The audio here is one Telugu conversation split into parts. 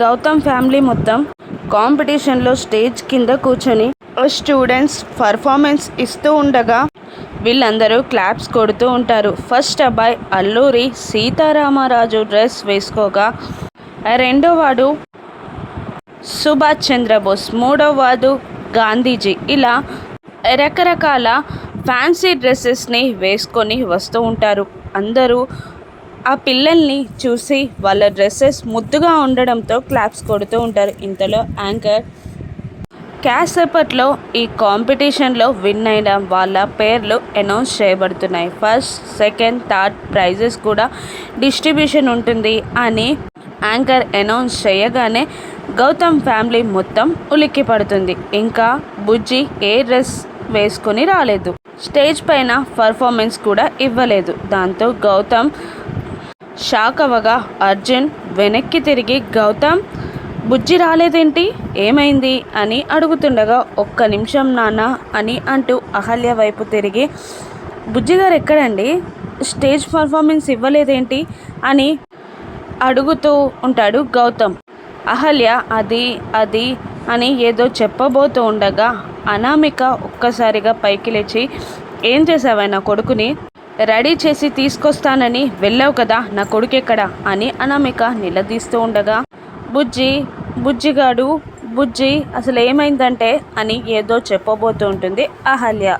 గౌతమ్ ఫ్యామిలీ మొత్తం కాంపిటీషన్లో స్టేజ్ కింద కూర్చొని స్టూడెంట్స్ పర్ఫార్మెన్స్ ఇస్తూ ఉండగా వీళ్ళందరూ క్లాప్స్ కొడుతూ ఉంటారు. ఫస్ట్ అబ్బాయి అల్లూరి సీతారామరాజు డ్రెస్ వేసుకోగా రెండో వాడు సుభాష్ చంద్రబోస్ మూడో వాడు గాంధీజీ. ఇలా రకరకాల ఫ్యాన్సీ డ్రెస్సెస్ని వేసుకొని వస్తూ ఉంటారు. అందరూ ఆ పిల్లల్ని చూసి వాళ్ళ డ్రెస్సెస్ ముద్దుగా ఉండడంతో క్లాప్స్ కొడుతూ ఉంటారు. ఇంతలో యాంకర్ క్యాసేపట్లో ఈ కాంపిటీషన్లో విన్ అయిన వాళ్ళ పేర్లు అనౌన్స్ చేయబడుతున్నాయి. ఫస్ట్ సెకండ్ థర్డ్ ప్రైజెస్ కూడా డిస్ట్రిబ్యూషన్ ఉంటుంది అని యాంకర్ అనౌన్స్ చేయగానే గౌతమ్ ఫ్యామిలీ మొత్తం ఉలిక్కి పడుతుంది. ఇంకా బుజ్జి ఏ డ్రెస్ వేసుకొని రాలేదు. స్టేజ్ పైన పర్ఫార్మెన్స్ కూడా ఇవ్వలేదు. దాంతో గౌతమ్ షాక్ అవ్వగా అర్జున్ వెనక్కి తిరిగి గౌతమ్ బుజ్జి రాలేదేంటి? ఏమైంది? అని అడుగుతుండగా ఒక్క నిమిషం నాన్న అని అంటూ అహల్య వైపు తిరిగి బుజ్జి గారు ఎక్కడండి? స్టేజ్ పర్ఫార్మెన్స్ ఇవ్వలేదేంటి? అని అడుగుతూ ఉంటాడు గౌతమ్. అహల్య అది అది అని ఏదో చెప్పబోతూ ఉండగా అనామిక ఒక్కసారిగా పైకి లేచి ఏం చేసావా నా కొడుకుని? రెడీ చేసి తీసుకొస్తానని వెళ్ళావు కదా నా కొడుకు అని అనామిక నిలదీస్తూ ఉండగా బుజ్జి బుజ్జిగాడు బుజ్జి అసలు ఏమైందంటే అని ఏదో చెప్పబోతూ ఉంటుంది అహల్య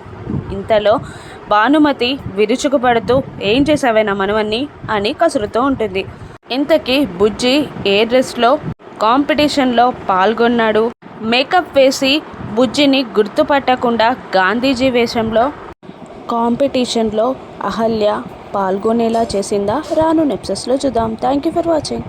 ఇంతలో భానుమతి విరుచుకుపడుతూ ఏం చేసావే నా మనవన్ని అని కసురుతూ ఉంటుంది. ఇంతకీ బుజ్జి ఏ డ్రెస్లో కాంపిటీషన్లో పాల్గొన్నాడు? మేకప్ వేసి బుజ్జిని గుర్తుపట్టకుండా గాంధీజీ వేషంలో కాంపిటీషన్లో అహల్య పాల్గొనేలా చేసిందా? రాను నెప్సెస్లో చూద్దాం. Thank you for watching.